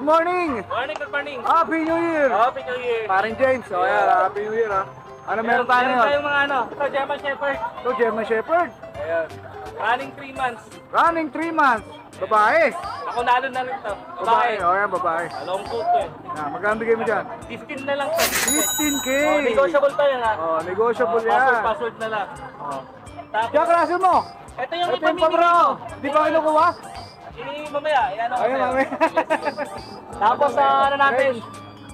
Good morning! Morning, good morning. Happy New Year! Happy New Year. Paring James, oh yeah, Happy New Year ha. Ano meron tayo Meron ngayon? tayong mga ano, ito, German Shepherd. Ito, German Shepherd. Ayan. Running 3 months. Running 3 months. Babae. Ako nalo na rin to. Babae, Babae. oh yan, babae. Long coat to eh. Na, magkano bigay mo dyan? 15 na lang to. 15K! Oh, negotiable yan ha. Oh, negotiable Oh, Password, yan. password na lang. Oh. Tapos, Jack Russell mo! ito yung Ito ipamimili ko. Di ba kinukuha? Eh, mamaya. Yan ako. Ayun, mami. Tapos, sa ano natin,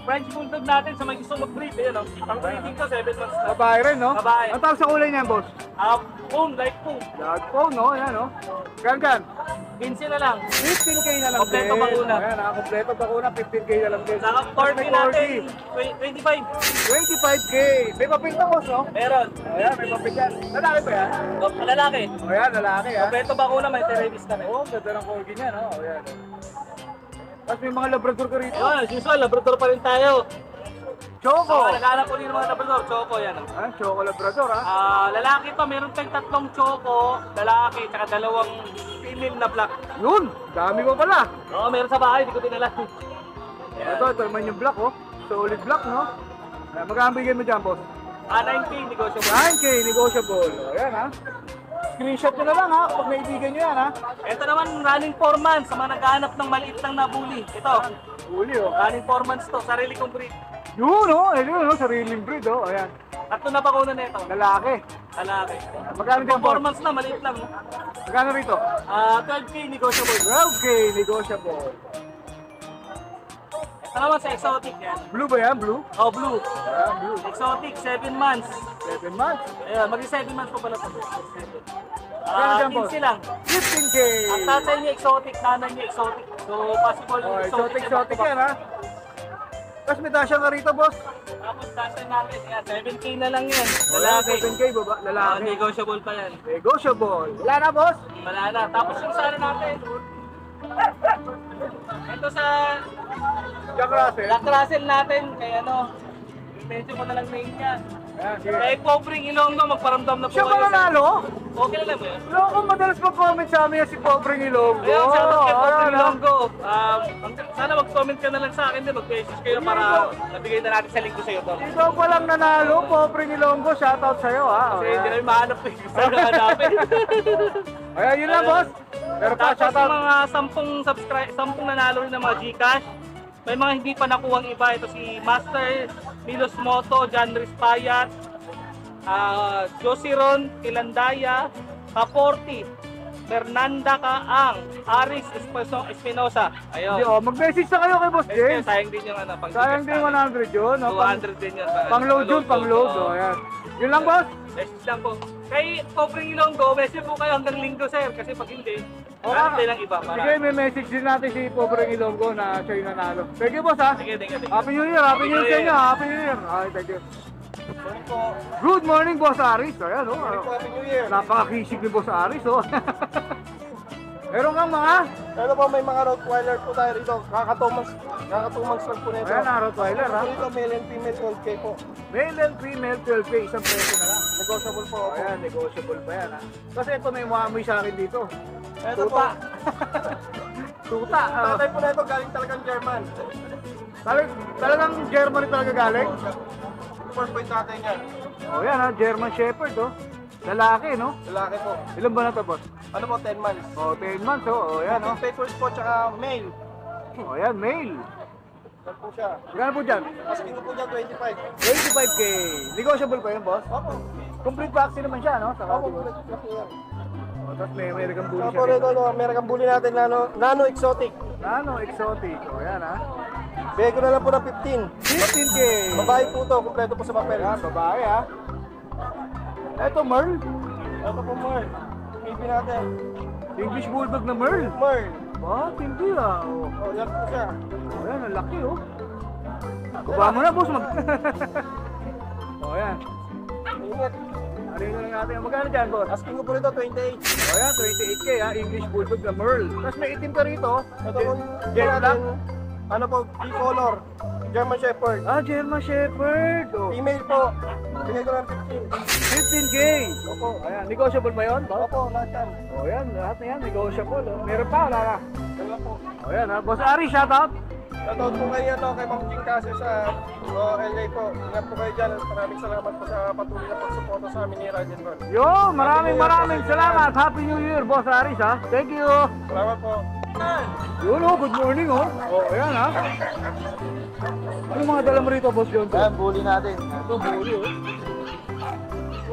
French Bulldog natin sa may gusto mag-breed. Ayan o. Ang breeding ko, 7 months na. Babae rin, no? Babae. Ang tawag sa kulay niyan, boss? Ah, boom, like boom. Lag phone, no? Yan, no? Gan, gan. 15 na lang. 15K na lang Kompleto din. bakuna. Ayan? Kompleto bakuna, 15K na lang din. Saka Tapos may 40 natin, 40. 25. 25K. May papinta, boss, no? Meron. Ayan, may papinta. Lalaki ba yan? Oh, lalaki. Ayan, lalaki, ha? Kompleto bakuna, may terravis kami. Oo, oh, ganda ng corgi niya, no? Ayan. Tapos may mga labrador ka rito. Yun, as usual, labrador pa rin tayo. Choco! So, naghanap ko rin ng mga labrador. Choco yan. oh. Ah, Choco labrador, ha? Ah, lalaki to, meron tayong tatlong choco, lalaki, tsaka dalawang female na black. Yun! Dami mo pala. Oo, meron sa bahay, hindi ko dinala. Ito, ito naman yung black, oh. Solid black, no? Ayan, magkano bigay mo dyan, boss? Ah, 9K, negotiable. 9K, negotiable. Ayan, ha? Screenshot nyo na lang, ha? Pag naibigan nyo yan, ha? Ito naman, running 4 months, sa mga naghahanap ng maliit lang na bully. Ito, Uli, oh. running 4 months to, sarili kong breed. Yun, oh. Ayun, oh. Sariling breed, oh. Ayan. Tatlo na bakuna na ito. Lalaki. Lalaki. Magkano dyan, 4 boss? months na, maliit lang. Magkano rito? Ah, 12K, negotiable. 12K, negotiable. Ito naman sa exotic yan. Blue ba yan? Blue? Oh, blue. Ayan, blue. Exotic, 7 months. 7 months. Ayan, mag 7 months pa pala ito. Magkano Ah, dyan, boss? 15 lang. 15K. Ang tatay niya exotic, nanay niya exotic. So, possible Oh, exotic. exotic, exotic yan, ha? Tapos may dasha ka rito, boss. Tapos tatay natin, yan, 7K na lang yan. Lalaki. Lalaki. 7K, baba. Ah, Lalaki. negotiable pa yan. Negotiable. Wala na, boss. Wala na. Tapos yung sana natin. Ito sa Jack Russell. Black Russell natin, kay ano, medyo ko na lang name niya. Ayan, sige. Kay Pobring Ilonggo, magparamdam na po Siya ba kayo sa- nanalo? Okay lang ba yun? Loko, madalas mag-comment sa amin yan si Pobreng Ilonggo. Ayun, shoutout kay Pobring Ayan, ah. Ilonggo. Um, ang- sana mag-comment ka na lang sa akin din, mag-message kayo para nabigay na natin sa link ko sa'yo to. Ikaw pa lang nanalo, Pobreng Ilonggo. Shoutout sa'yo, ha? Kasi hindi namin mahanap eh. Saan ka hanapin? Ayan, yun lang, boss. Pero pa, Tapos shoutout. yung mga sampung subscribe, sampung nanalo rin ng mga Gcash. May mga hindi pa nakuwang iba. Ito si Master Milos Moto, John Rispayat, ah Josie Ron Kilandaya, Kaporti, Fernanda Kaang, Aris Espinosa. Hindi, Ayun. oh, mag-message na kayo kay Boss James. sayang din yung ano, pang Sayang din 100 yun. No? Pang, 200 din yun. pang load yun, pang load. Oh, ayan. Yun lang, boss. Message lang po. Kay Cobring Ilonggo, message po kayo hanggang linggo, sir. Kasi pag hindi, din ng iba. Para... Sige, may message din natin si Pobreng Ilonggo na siya yung nanalo. Thank you, boss, ha? Sige, thank you. Happy New Year, Happy New Year sa inyo, Happy New Year. Okay, thank you. Good morning, Boss Aris. Ayan, oh. Happy New Year! Napakakisig ni Boss Aris, oh. Meron kang mga, Ano po, may mga Rottweiler po tayo rito. Kakatumang, kakatumang lang po nito. ayan na, Rottweiler, ha? Dito, male and female 12K po. Male and female, 12K, isang preso na lang. Negotiable po. Ayan, negotiable pa yan, ha? Kasi ito may umamoy sa akin dito. Ito po, Tuta. Tuta. ah. tatay po na ito galing talagang German. Talag, talagang Germany talaga galing. First point tatay niya. Oh, yan, ha? German Shepherd, oh. Lalaki, no? Lalaki po. Ilan ba na to, boss? Ano po, 10 months. Oh, 10 months, oh. Oh, yan, oh. Papers po, tsaka male. Oh, yan, male. Yan po siya. Magkano po dyan? Mas po niya 25. 25k. Negotiable pa yun, boss? Opo. Complete vaccine naman siya, no? Saka, Opo, po yan. Oh, tapos may American Bully Opo, siya rito, dito. no, American Bully natin, nano, nano exotic. Nano, exotic. Oh, yan, ha? Bigay ko na lang po ng 15. 15k. Babae po to, kumpleto po sa papel. Yan, babae, ha? Eto, Merl. Ito po, Merl. Maybe natin. English Bulldog na Merl. Merl. Ba, hindi, ah. Oh, Oh, yan po siya. oh yan, ang laki, oh. Baba mo na, boss. Mag... oh, yan. Ingat. Ano yun lang natin? Magkano dyan, boss? Asking ko po rito, 28. Oh, yan, 28k, ha? English Bulldog na Merl. Tapos may itim ka rito. Ito po, Jet black. Ano po, B-color. German Shepherd. Ah, German Shepherd. Oh. Female po. Bigay ko ng 15k. 15. Opo. Ayan, negotiable ba yun? boss? Opo, lahat yan. Oh, yan, lahat na yan, negotiable. Oh. Meron pa, wala na. Wala po. O yan ha. Boss Ari, shout out. Shoutout po kay, ano, kay Ma'am Jing Casio sa oh, LA po. Ingat po kayo dyan. Maraming salamat po sa patuloy na pagsuporta sa amin ni Rajan Ron. Yo, maraming maraming salamat. Happy New Year, Boss Aris ha. Thank you. Salamat po. Yun oh, good morning oh. Oh, ayan ha. Ano mga dala mo rito, Boss John? Ayan, bully natin. Ito, buli oh.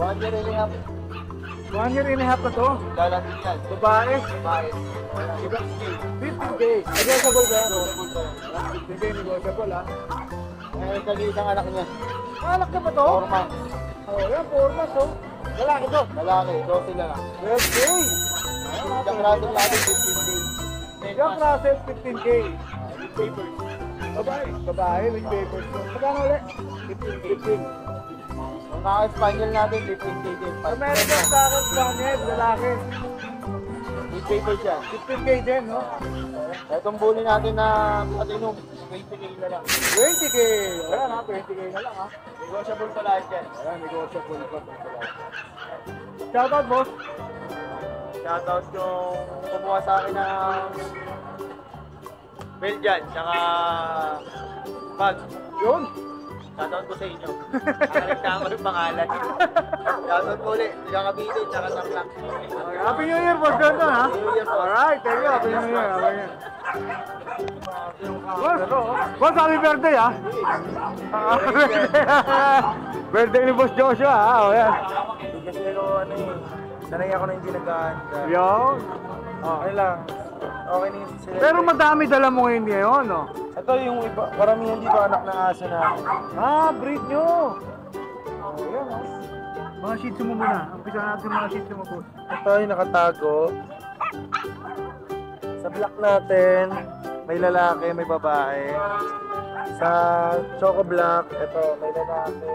One year and a half. One year and a half na to. Lalaki yan. Babae. Bakit? 50k. Negotiable ba? 50k negotiable ha. Eh, kagi isang anak niya. Alak na ba to? Four months. Oh, yan, four months oh. Lalaki to. Lalaki, 12 lang. 12k. Yung rating natin, 15 days. Young Russell, 15k. Papers. Babae. Babae with papers. Magkano ulit? 15. 15. Yung kaka-spaniel natin, 15 days din. American Tackle Spaniel, lalaki. With papers yan. 15k din, no? Itong bully natin na patinong, 20k na lang. 20k. Ayan ha, 20k na lang ha. Negotiable pa lahat yan. Ayan, negotiable pa. Shoutout, boss. Shoutout yung kumuha sa akin ng Belgian, tsaka bag. Yun. Shoutout ko sa inyo. Nakareklamo yung pangalan. Shoutout ko ulit. Nakabito, tsaka naklak. Okay, Happy New Year, boss Johnson, ha? New Year, boss. Alright, thank you. Happy New Year. Happy New Year. Boss, boss, happy birthday, ha? birthday ni Boss Joshua, ha? O, yan. Kasi ano eh, sanay ako na hindi nag-aanda. Yun. Okay lang. Okay na yung sila. Pero madami dala mo ngayon ngayon, no? Ito yung iba, karamihan dito anak ng aso namin. Ah, breed nyo. Oh, yan, ha? Mga shih tzu mo muna. Umpisa natin mga shih tzu mo, boss. Ito yung nakatago. Sa black natin, may lalaki, may babae. Sa choco black, ito, may lalaki.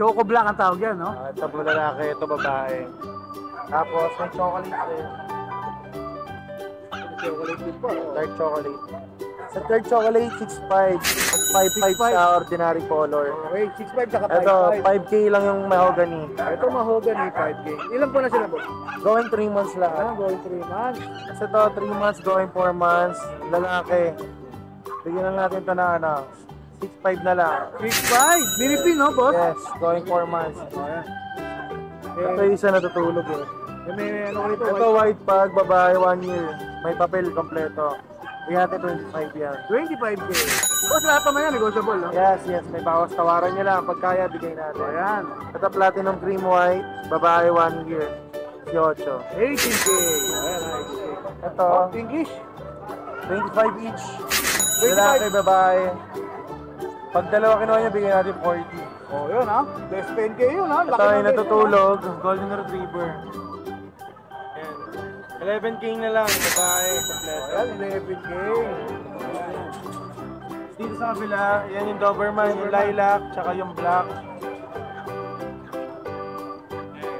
Choco Black ang tawag yan, no? Ah, ito po lalaki, ito babae. Tapos may chocolate din. Chocolate din po. Dark chocolate. Sa dark chocolate, 6.5. 5.5 sa ordinary color. Okay, 6.5 saka 5.5. Ito, 5K lang yung mahogany. Ito mahogany, 5K. Ilan po na sila, boss? Going 3 months lang. Ah, going 3 months. Kasi ito, 3 months, going 4 months. Lalaki. Bigyan lang natin ito na ano, 6.5 na lang. 6.5. Minipin, no, boss? Yes, going 4 months. Ito yung isa natutulog eh. May ano ko nito, Ito white pag, babae, 1 year. May papel kompleto. Natin 25 yan. 25K. Boss, lahat naman yan, negotiable, no? Yes, yes, may bawas tawaran nyo lang. Pag kaya, bigay natin. Oh, yan. Ito platinum cream white, babae 1 year. 18. 18K. Ayan, 18K. Ito, Oh, English? 25 each. 25. Lalaki, babae. Pag dalawa kinuha nyo, bigyan natin 40. Oh, yun, ha? Less 10K yun, ha? Ito ay natutulog, golden retriever. Ayan. 11k na lang, babae, kompleto. Ayan, 11K. Dito sa kabila, yan yung Doberman, yung lilac, tsaka yung black.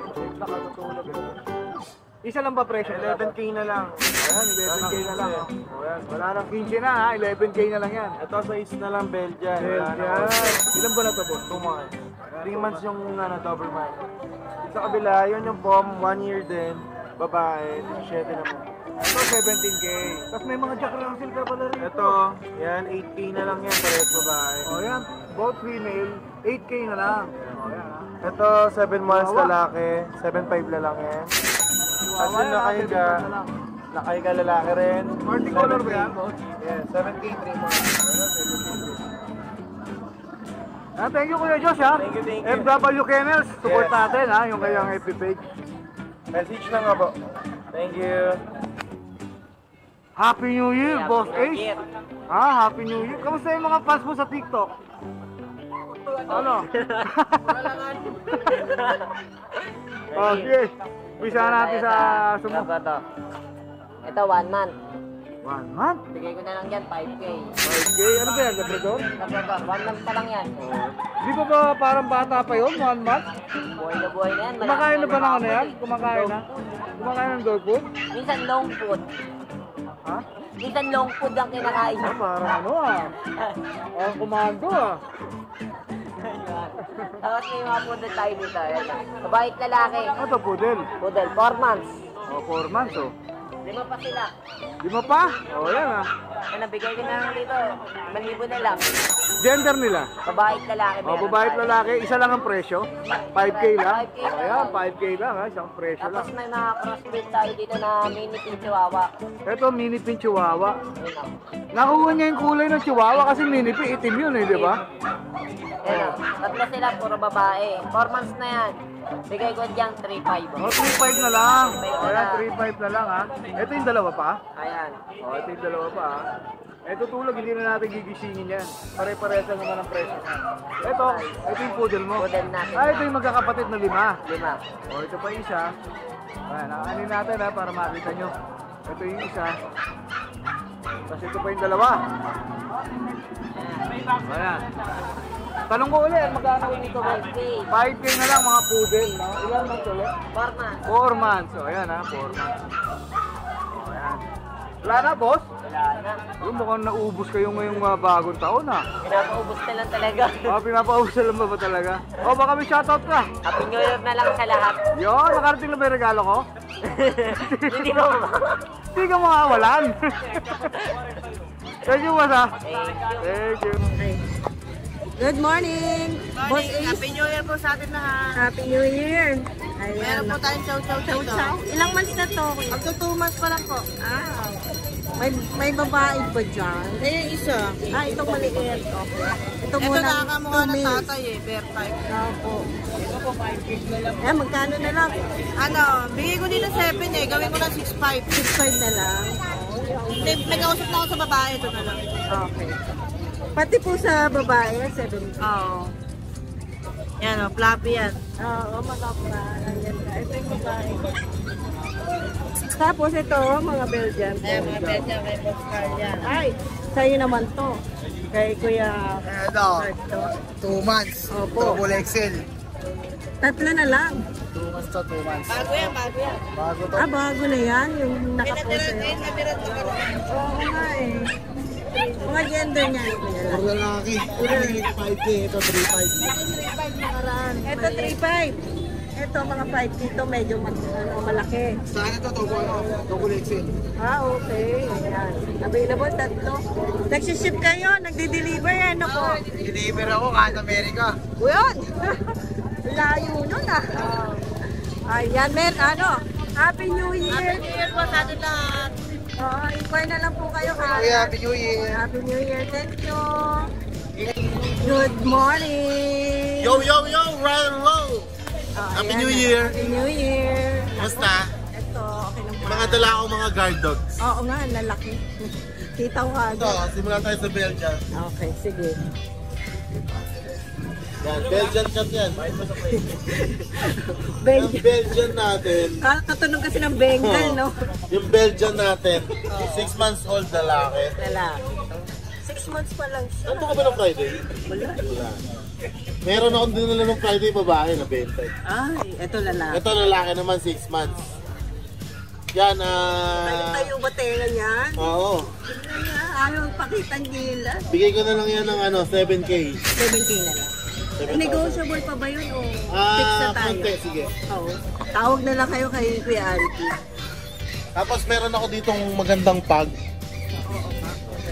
Ito. Isa lang ba presyo? 11k na lang. Ayan, 11K na lang. oh. Oh. Wala nang 15 na, ha? 11K na lang yan. Ito sa is na lang, Belgian. Na. Yan. Ilan ba na to, boss? 2 months. 3 months yung ano, Doberman. Sa kabila, yun yung pom, 1 year din. Babae, 17 na po. Ito, 17K. Tapos may mga Jack Russell ka pala rito. Ito, yan, 8k na lang yan, parehas babae. Oh, yan. Both female, 8K na lang. Oh, yan, ha? Ito, 7 months Wawa. lalaki, 7.5 lalaki yan. At Wawa yun yan, nakahiga, 7K na lang. nakahiga lalaki rin. Multicolor ba 7K. yan, boss? Yes, 7k, 3 months. Ah, thank you Kuya Josh ha. Thank you, thank you. FW Kennels, support Yes. natin ha, yung kanyang FB page. Message na nga po. Thank you. Happy New Year, Boss Ace. Ha, Happy New Year. Kamusta yung mga fans mo sa TikTok? Ano? oh, sige. Bisa natin sa ito. Ito, one month. One month? Bigay ko na lang yan, 5K. 5K? Ano ba yan, Labrador? Ito, one month pa lang yan. Di ba ba parang bata pa yun, one month? Buhay na buhay na yan. Malaki Kumakain na ba ng ano yan? Kumakain na? Kumakain ng dog food? Minsan long food. Ha? Minsan long food ang kinakain Ah, niya. parang ano ah. Parang kumando ah. Tapos may mga food na tayo dito. Mabait lalaki. Ano to, poodle? Poodle, 4 months. Oh, 4 months oh. Lima pa sila. Lima pa? O, yan ah. Kaya nabigay ko na lang dito. Malibo na lang. Gender nila? Babae at lalaki. O, meron babae at lalaki, isa lang ang presyo. 5K lang. 5K O, ayan, 5K lang ha, isang presyo Tapos lang. may mga crossbreed tayo dito na mini pin chihuahua. Ito, mini pin chihuahua. O. Nakuha niya yung kulay ng chihuahua kasi mini pin, itim yun eh, di ba? Ayun o. Tatlo sila, puro babae. 4 months na yan. Bigay ko dyan 3.5. O, 3.5 na lang. 3.5 na Ayan, lang. 3.5 na lang ha. Ito yung dalawa pa. Ayan. O, ito yung dalawa pa ha. Ito tulog, hindi na natin gigisingin yan. Pare-parehas lang naman ang presyo. Ito, ito yung poodle mo. Poodle natin. Ah, ito yung magkakapatid na lima. Lima. O, ito pa yung isa. Ayan, nakaanin natin ha, para makita nyo. Ito yung isa. Tapos ito pa yung dalawa. Ayan. Tanong ko ulit, magkano ulit ito boy? 5K. 5K na lang mga poodle, no? Ilan months ulit? 4 months. 4 months. So, ayan ha, 4 months. Wala na, boss? Wala na. Yung mukhang naubos kayo ngayong mga bagong taon ha. Pinapaubos na lang talaga. Mga pinapaubos na lang ba, ba talaga? O, baka may shoutout ka. Happy New Year na lang sa lahat. Yo, nakarating na ba yung regalo ko? Hindi mo ba? Hindi ka makawalan. Thank you, boss ha. Thank you. Thank you. Good morning! Boss Ace. Happy New Year po sa atin lahat. Happy New Year! Meron Ayan. po tayong chow-chow Chow dito. chow. Ilang months na to? Up to 2 months pa lang po. Ah, may, may babae ba dyan? Eh, yung isa. Ah, itong maliit. Okay. Ito Ito muna. nakakamukha two ng tatay eh, bear type. Opo. Eh, magkano na lang? Ano, bigay ko dito 7 eh, gawin ko lang 6.5. 6.5 na lang. May, may kausap na ako sa babae, ito na lang. Okay. Pati po sa babae, 7. Oo. Yan o, fluffy yan. Oo, magkapra. Ayan. Ito yung babae. Tapos ito, mga Belgian. Ayan, mga bedya, may postcard yan. Ay, sa'yo naman to. Kay Kuya Ano, Ito. 2 months. Opo. Double XL. Tatlo na lang. 2 months to 2 months. Bago yan, bago yan. Bago to. Ah, bago na yan. Yung May nakapost natira, sa'yo. natira to ka Oo nga eh. Mga gender niya. Kuya lang. Puro lalaki. Ito 5K, ito 3.5. Ito 3.5. Ito mga 5 dito medyo mas, ano, malaki. Saan ito? Double, ano, double XL. Ah, okay. Ayan. Available tatlo. Nagsiship kayo, nagde-deliver yan ako. Deliver ako kahit Amerika. Uyon! Layo nun ah. Ayan, men, ano? Happy New Year! Happy New Year po sa atin lahat. Oo, inquire na lang po kayo kay Kuya, Happy New Year. Happy New Year. Thank you. Good morning. Yo, yo, yo, and roll! Oh, Happy New na. Year. Happy New Year. Basta, Ito, okay lang po. mga dala ko mga guard dogs. Oo nga, lalaki. Kita ko Ito, agad. simula tayo sa Belgian. Okay, sige. Yan, Belgian cat yan. Yung Bengal. Belgian natin, Ka- Katunog kasi ng Bengal, no? yung Belgian natin, 6 months old lalaki. Lalaki. Six months pa lang siya. Ano ka ba ng Friday? Wala. Wala. Meron akong dinala ng Friday babae na 20. Ay, eto lalaki. Ito lalaki naman 6 months. Yan, ah... tayo ba tela niyan? Oo. Ayaw pakita nila. Bigay ko na lang yan ng ano, 7K. 7K na lang. 7,000. Negotiable pa ba yun o fix na Ah, tayo? konti, sige. Oo. Tawag na lang kayo kay Kuya Alki. Tapos meron ako ditong magandang pag.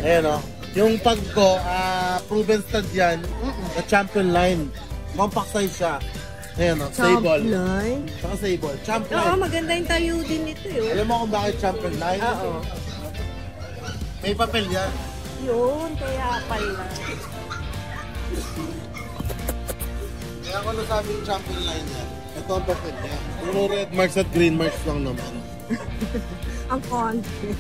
Ayan o. Yung pag ko, ah, proven stud yan, na champion line. Compact size siya. Ayan o, stable. line? Saka stable. Champion Oo, line. maganda yung tayo din ito yun. Alam mo kung bakit champion line? Oo. May papel yan. Yun, kaya pala. Kaya ako nasabi yung champion line yan. Ito ang papel niya. Puro red marks at green marks lang naman. Ang konti.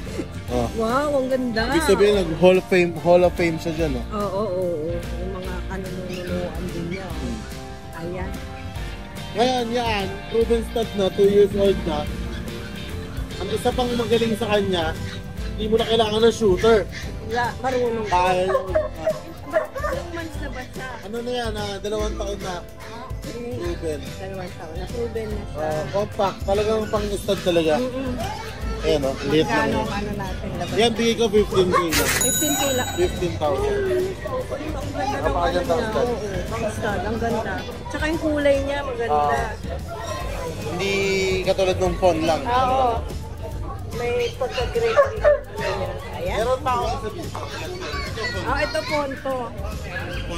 Oh. Wow, ang ganda. Ibig sabihin, nag Hall of Fame, Hall of Fame siya dyan. Oh. Oo, oo, oo. Yung mga kanununuan din niya. oh. Ayan. Ngayon, yan, proven stud na, 2 years old na. Ang isa pang magaling sa kanya, hindi mo na kailangan ng shooter. Wala, marunong. Dahil, ilang months na ba siya? ano na yan, ah, dalawang taon na, Okay. proven. Dalawang taon na. Proven na siya. Uh, compact, talagang pang stud talaga. Mm-mm. Ayan o, liit lang Magkano yan. ang ano natin labas? Yan, bigay ko 15k lang. 15k lang. 15,000. Ang ganda ng ano Napakaganda ang stud. Oo, ang stud. Ang ganda. Tsaka yung kulay niya, maganda. Ah. Hindi katulad ng phone lang. Oo. may pagka-great dito. Ayan. Meron pa ako sa Ah, ito ponto.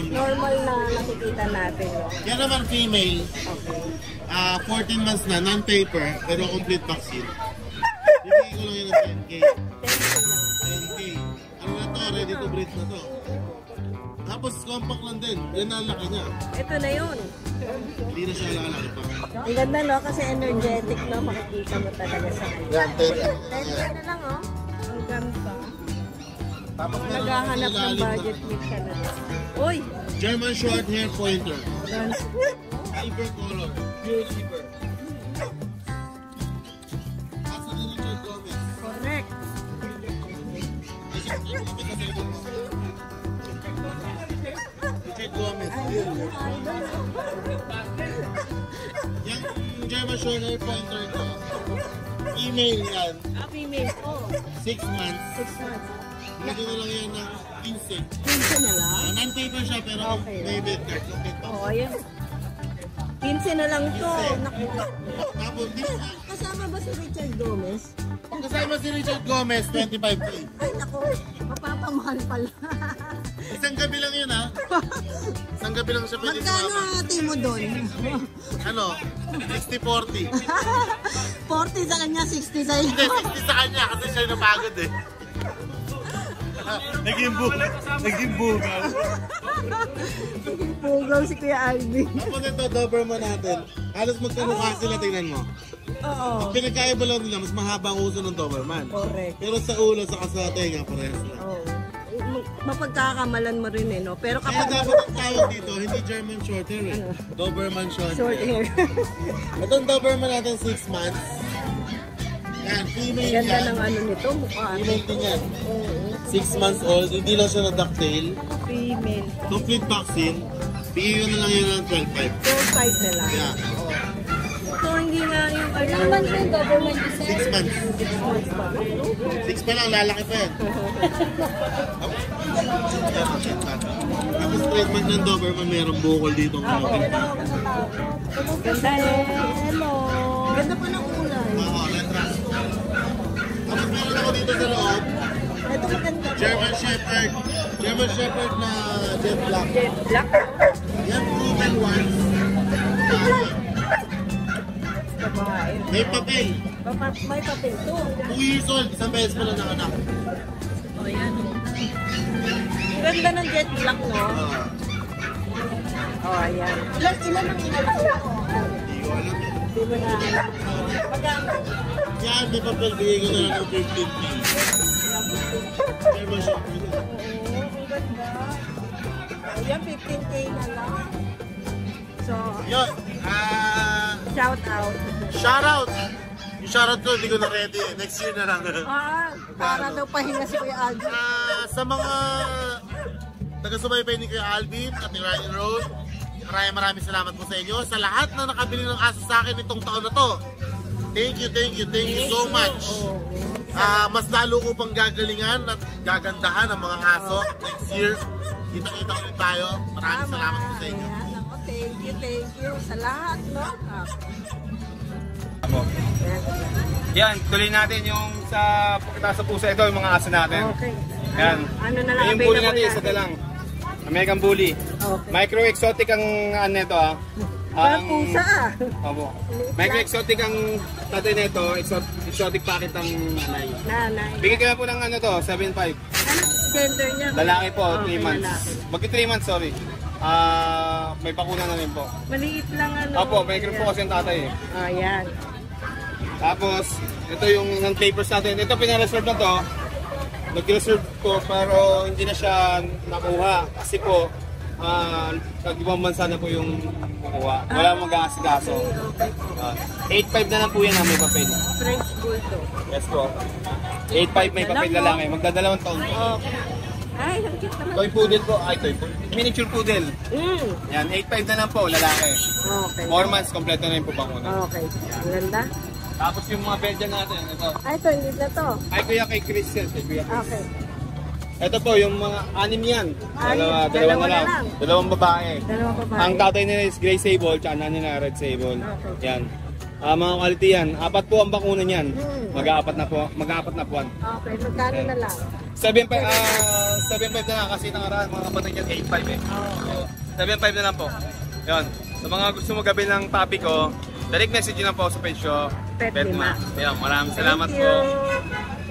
Normal na nakikita natin. No? Yan naman female, Okay. ah 14 months na, non-paper, pero complete vaccine. Ko lang yun ng 10K. 10K. Ano na to, ready to breed na to. Tapos compact lang din, yan na ang laki niya. Ito na yun. Hindi na siya lalaki pa. Ang ganda no, kasi energetic no, makikita mo talaga sa kanya. Yan, 10K. 10K na lang oh. Ang ganda. Tapos Naghahanap ng budget meat ka na. Uy! German short hair pointer. Yan. Silver color. Pure silver. Yung German short hair pointer ko. Email yan. Ah, female. Oh, 6 months. 6 months. Lagyan na lang yan ng 15. 15 na lang. Uh, non-paper siya pero Okay. may bed card. Oh, ayun. 15 na lang to. Naku. Tapos, di, Kasama ba si Richard Gomez? kasama si Richard Gomez, 25K. Ay, naku. Mapapamahal pala. Isang gabi lang yun ha. Isang gabi lang siya pwede Magkano sumama. ate mo doon? Ano? 60-40. 40 sa kanya, 60 sa iyo. Hindi, 60 sa kanya kasi siya napagod eh. Naging bu Naging bugaw. Pugaw si Kuya Alvin. Tapos ito, Doberman natin. Halos magkamukha sila, tingnan mo. Oo. Ang pinagkaiba lang nila, mas mahaba ang uso ng Doberman. Correct. Pero sa ulo, sa sa tenga, parehas lang. Oo. Mapagkakamalan mo rin eh, no? Pero Kaya kapag dapat ang tawag dito, hindi German short hair eh. Doberman short, short hair. hair. Itong Doberman natin 6 months. Yan, female Ganda yan. ng ano nito, mukha. Female din yan. Oo. 6 months old, hindi lang siya na ducktail. Female. Complete vaccine. Bigyan ko na lang yan ng 12.5. Full fight na lang. Yeah, So, hindi nga yung ano. 6 months. 6 pa lang, lalaki pa yan. Tapos treatment ng Doberman, mayroong bukol dito. Ganda eh. Hello. Ganda pa ng kulay. Oo, letras. Tapos meron ako dito sa loob, Ito maganda. German Shepherd. German Shepherd na jet black. Jet black. Yan, proven. Ah, Babae. may papel. May papel to. 2 years old, isang beses pa lang nanganak. O, yan o. Ganda ng jet black, no? Oo. O, ayan. Ilan, ilan ang inalang ko? Hindi ko alam. eh. Di ba na? Magkano? Yan, may papel. Bigay ko na lang ng 15K. German Shepherd. Oo, ganda. Ayan, 15k na lang. So, Yun. Ah, shout out. shoutout. Yung shoutout ko, hindi ko na ready. Next year na lang. Ah, para daw pahinga si Kuya Alvin. Ah, sa mga taga-subaybay ni Kuya Alvin at ni Ryan Road, maraming maraming salamat po sa inyo. Sa lahat na nakabili ng aso sa akin itong taon na to. Thank you, thank you, thank you so much. Ah, mas lalo ko pang gagalingan at gagandahan ang mga aso next year. Kita-kita ulit tayo. Maraming salamat po sa inyo. Ayan, ako, thank you, thank you sa lahat, no? Ah. Yan, tuloy natin yung sa pagkataas sa pusa ito, yung mga aso natin. Okay. Yan. Ano na lang yung bully natin, isa na lang. American Bully. Okay. Micro exotic ang ano nito ah. Parang pusa ah. Opo. Micro exotic ang tatay nito, exotic, exotic packet ang nanay. Nanay. Bigyan ko na po ng ano to, 7.5. Ano gender niya? Lalaki po, 3 Okay, months. Magki 3 months, sorry. Ah, may pakuna na rin po. Maliit lang ano. Opo, micro po kasi ang tatay eh. Ayan. Tapos, ito yung non-papers natin. Ito, pinareserve na to. Nag-reserve ko pero hindi na siya nakuha. Kasi po, ah, nag-ibang bansa na po yung kukuha. Wala mag-aasikaso. Ah, 8.5 na lang po yan na may papel. French Bulldog. Yes po. 8.5 may papel na lang eh. Magdadalawang taon. Okay. Ay, ang cute naman. Toy poodle po. Ay, toy poodle. Miniature poodle. Mm. Yan, 8.5 na lang po, lalaki. Okay. 4 months, kompleto na yung po bakuna. Okay. Ang ganda. Tapos yung mga Belgian natin, ito. Ay, ito, hindi na to. Ay, kuya kay Chris yan. Kay kuya Chris. Okay. Ito po, yung mga anim yan. Anim. Dalawa, Dalawa dalawa na na lang. lang. Dalawang babae. Dalawang babae. Ang tatay nila is gray sable, tsaka nanay nila red sable. Okay. Yan. Ah, mga quality yan. Apat po ang bakuna niyan. Hmm. Mag-aapat na po. Mag-aapat na po. Okay, magkano na lang? 7.5 ah 7.5 na lang kasi nakaraan mga kapatid niyan 8.5 eh. So, 7.5 na lang po. Yun. Sa mga gusto mo gabi ng topic ko, direct message nyo lang po sa page ko. Pet Petma. Lima. Yun, maraming salamat Thank po. you.